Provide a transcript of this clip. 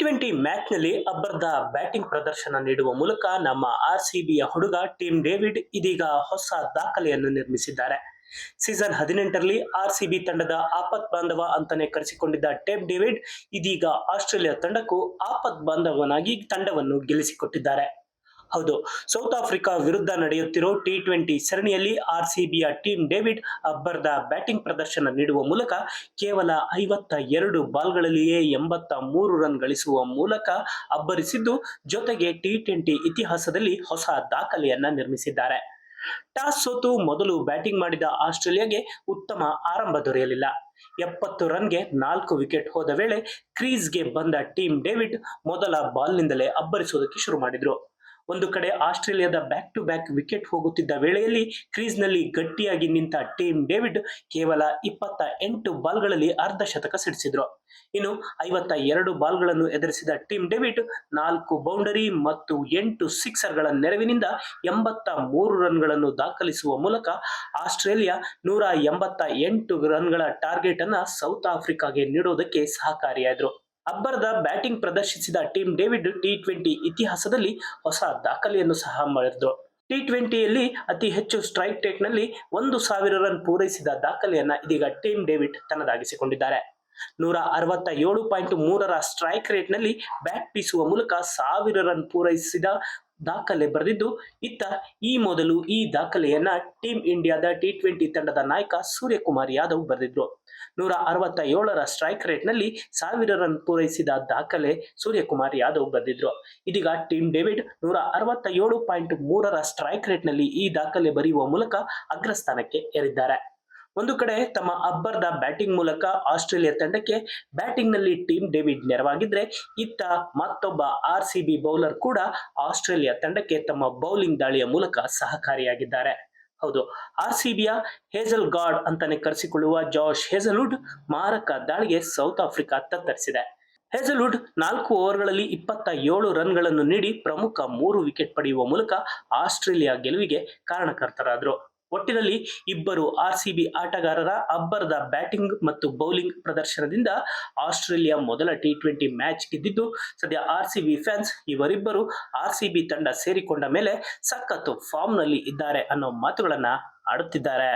Twenty ಮ್ಯಾಚ್ನಲ್ಲಿ ಅಬ್ಬರದ batting ಪ್ರದರ್ಶನ ನೀಡುವ ಮೂಲಕ ನಮ್ಮ ಆರ್ ಸಿಬಿಯ ಹುಡುಗ ಟೀಮ್ ಡೇವಿಡ್ ಇದೀಗ ಹೊಸ ದಾಖಲೆಯನ್ನು ನಿರ್ಮಿಸಿದ್ದಾರೆ. ಸೀಸನ್ ಹದಿನೆಂಟರಲ್ಲಿ ಆರ್ ಸಿಬಿ ತಂಡದ ಆಪತ್ ಬಾಂಧವ ಅಂತಾನೆ ಕರೆಸಿಕೊಂಡಿದ್ದ ಟೇಮ್ ಡೇವಿಡ್ ಇದೀಗ ಆಸ್ಟ್ರೇಲಿಯಾ ತಂಡಕ್ಕೂ ಆಪತ್ ಬಾಂಧವನಾಗಿ ತಂಡವನ್ನು ಗೆಲ್ಲಿಸಿಕೊಟ್ಟಿದ್ದಾರೆ. ಹೌದು. ಸೌತ್ ಆಫ್ರಿಕಾ ವಿರುದ್ಧ ನಡೆಯುತ್ತಿರೋ ಟಿ ಟ್ವೆಂಟಿ ಸರಣಿಯಲ್ಲಿ ಆರ್ ಸಿಬಿಯ ಟೀಮ್ ಡೇವಿಡ್ ಅಬ್ಬರ್ದ ಬ್ಯಾಟಿಂಗ್ ಪ್ರದರ್ಶನ ನೀಡುವ ಮೂಲಕ ಕೇವಲ ಐವತ್ತ ಎರಡು ಬಾಲ್ಗಳಲ್ಲಿಯೇ ಎಂಬತ್ತ ಮೂರು ರನ್ ಗಳಿಸುವ ಮೂಲಕ ಅಬ್ಬರಿಸಿದ್ದು, ಜೊತೆಗೆ ಟಿ ಟ್ವೆಂಟಿ ಇತಿಹಾಸದಲ್ಲಿ ಹೊಸ ದಾಖಲೆಯನ್ನ ನಿರ್ಮಿಸಿದ್ದಾರೆ. ಟಾಸ್ ಸೋತು ಮೊದಲು ಬ್ಯಾಟಿಂಗ್ ಮಾಡಿದ ಆಸ್ಟ್ರೇಲಿಯಾಗೆ ಉತ್ತಮ ಆರಂಭ ದೊರೆಯಲಿಲ್ಲ. ಎಪ್ಪತ್ತು ರನ್ಗೆ ನಾಲ್ಕು ವಿಕೆಟ್ ಹೋದ ವೇಳೆ ಕ್ರೀಸ್ಗೆ ಬಂದ ಟೀಮ್ ಡೇವಿಡ್ ಮೊದಲ ಬಾಲ್ನಿಂದಲೇ ಅಬ್ಬರಿಸುವುದಕ್ಕೆ ಶುರು ಮಾಡಿದ್ರು. ಒಂದು ಕಡೆ ಆಸ್ಟ್ರೇಲಿಯಾದ ಬ್ಯಾಕ್ ಟು ಬ್ಯಾಕ್ ವಿಕೆಟ್ ಹೋಗುತ್ತಿದ್ದ ವೇಳೆಯಲ್ಲಿ ಕ್ರೀಸ್ನಲ್ಲಿ ಗಟ್ಟಿಯಾಗಿ ನಿಂತ ಟೀಮ್ ಡೇವಿಡ್ ಕೇವಲ ಇಪ್ಪತ್ತ ಎಂಟು ಬಾಲ್ಗಳಲ್ಲಿ ಅರ್ಧ ಶತಕ ಸಿಡಿಸಿದ್ರು. ಇನ್ನು ಐವತ್ತ ಎರಡು ಬಾಲ್ಗಳನ್ನು ಎದುರಿಸಿದ ಟೀಮ್ ಡೇವಿಡ್ ನಾಲ್ಕು ಬೌಂಡರಿ ಮತ್ತು ಎಂಟು ಸಿಕ್ಸರ್ಗಳ ನೆರವಿನಿಂದ ಎಂಬತ್ತ ಮೂರು ರನ್ಗಳನ್ನು ದಾಖಲಿಸುವ ಮೂಲಕ ಆಸ್ಟ್ರೇಲಿಯಾ ನೂರ ಎಂಬತ್ತ ಎಂಟು ರನ್ಗಳ ಟಾರ್ಗೆಟ್ ಅನ್ನ ಸೌತ್ ಆಫ್ರಿಕಾಗೆ ನೀಡೋದಕ್ಕೆ ಸಹಕಾರಿಯಾದರು. ಅಬ್ಬರದ ಬ್ಯಾಟಿಂಗ್ ಪ್ರದರ್ಶಿಸಿದ ಟೀಮ್ ಡೇವಿಡ್ ಟಿ ಟ್ವೆಂಟಿ ಇತಿಹಾಸದಲ್ಲಿ ಹೊಸ ದಾಖಲೆಯನ್ನು ಸಹ ಮಾಡಿದ್ರು. ಟಿ ಟ್ವೆಂಟಿಯಲ್ಲಿ ಅತಿ ಹೆಚ್ಚು ಸ್ಟ್ರೈಕ್ ರೇಟ್ನಲ್ಲಿ ಒಂದು ಸಾವಿರ ರನ್ ಪೂರೈಸಿದ ದಾಖಲೆಯನ್ನ ಇದೀಗ ಟೀಮ್ ಡೇವಿಡ್ ತನ್ನದಾಗಿಸಿಕೊಂಡಿದ್ದಾರೆ. ನೂರ ಅರವತ್ತ ಏಳು ಪಾಯಿಂಟ್ ಮೂರರ ಸ್ಟ್ರೈಕ್ ರೇಟ್ನಲ್ಲಿ ಬ್ಯಾಟ್ ಬೀಸುವ ಮೂಲಕ ಸಾವಿರ ರನ್ ಪೂರೈಸಿದ ದಾಖಲೆ ಬರೆದಿದ್ದು, ಇತ್ತ ಈ ಮೊದಲು ಈ ದಾಖಲೆಯನ್ನ ಟೀಂ ಇಂಡಿಯಾದ ಟಿ ಟ್ವೆಂಟಿ ತಂಡದ ನಾಯಕ ಸೂರ್ಯಕುಮಾರ್ ಯಾದವ್ ಬರೆದಿದ್ರು. ನೂರ ಅರವತ್ತ ಏಳರ ಸ್ಟ್ರೈಕ್ ರೇಟ್ನಲ್ಲಿ ಸಾವಿರ ರನ್ ಪೂರೈಸಿದ ದಾಖಲೆ ಸೂರ್ಯಕುಮಾರ್ ಯಾದವ್ ಬರೆದಿದ್ರು. ಇದೀಗ ಟೀಮ್ ಡೇವಿಡ್ ನೂರ ಅರವತ್ತ ಏಳು ಪಾಯಿಂಟ್ ಮೂರರ ಸ್ಟ್ರೈಕ್ ರೇಟ್ನಲ್ಲಿ ಈ ದಾಖಲೆ ಬರೆಯುವ ಮೂಲಕ ಅಗ್ರಸ್ಥಾನಕ್ಕೆ ಏರಿದ್ದಾರೆ. ಒಂದು ಕಡೆ ತಮ್ಮ ಅಬ್ಬರ್ದ ಬ್ಯಾಟಿಂಗ್ ಮೂಲಕ ಆಸ್ಟ್ರೇಲಿಯಾ ತಂಡಕ್ಕೆ ಬ್ಯಾಟಿಂಗ್ನಲ್ಲಿ ಟೀಮ್ ಡೇವಿಡ್ ನೆರವಾಗಿದ್ರೆ, ಇತ್ತ ಮತ್ತೊಬ್ಬ ಆರ್ ಸಿ ಬಿ ಬೌಲರ್ ಕೂಡ ಆಸ್ಟ್ರೇಲಿಯಾ ತಂಡಕ್ಕೆ ತಮ್ಮ ಬೌಲಿಂಗ್ ದಾಳಿಯ ಮೂಲಕ ಸಹಕಾರಿಯಾಗಿದ್ದಾರೆ. ಹೌದು, ಆರ್ ಸಿ ಬಿಯ ಹೇಜಲ್ ಗಾರ್ಡ್ ಅಂತಾನೆ ಕರೆಸಿಕೊಳ್ಳುವ ಜಾಶ್ ಹೇಜಲ್ವುಡ್ ಮಾರಕ ದಾಳಿಗೆ ಸೌತ್ ಆಫ್ರಿಕಾ ತತ್ತರಿಸಿದೆ. ಹೇಜಲ್ವುಡ್ ನಾಲ್ಕು ಓವರ್ಗಳಲ್ಲಿ ಇಪ್ಪತ್ತ ಏಳು ರನ್ಗಳನ್ನು ನೀಡಿ ಪ್ರಮುಖ ಮೂರು ವಿಕೆಟ್ ಪಡೆಯುವ ಮೂಲಕ ಆಸ್ಟ್ರೇಲಿಯಾ ಗೆಲುವಿಗೆ ಕಾರಣಕರ್ತರಾದರು. ಒಟ್ಟಿನಲ್ಲಿ ಇಬ್ಬರು ಆರ್ ಸಿ ಬಿ ಆಟಗಾರರ ಅಬ್ಬರದ ಬ್ಯಾಟಿಂಗ್ ಮತ್ತು ಬೌಲಿಂಗ್ ಪ್ರದರ್ಶನದಿಂದ ಆಸ್ಟ್ರೇಲಿಯಾ ಮೊದಲ ಟಿ ಟ್ವೆಂಟಿ ಮ್ಯಾಚ್ ಗೆದ್ದಿದ್ದು, ಸದ್ಯ ಆರ್ ಸಿ ಬಿ ಫ್ಯಾನ್ಸ್ ಇವರಿಬ್ಬರು ಆರ್ ಸಿ ಬಿ ತಂಡ ಸೇರಿಕೊಂಡ ಮೇಲೆ ಸಖತ್ತು ಫಾರ್ಮ್ನಲ್ಲಿ ಇದ್ದಾರೆ ಅನ್ನೋ ಮಾತುಗಳನ್ನ ಆಡುತ್ತಿದ್ದಾರೆ.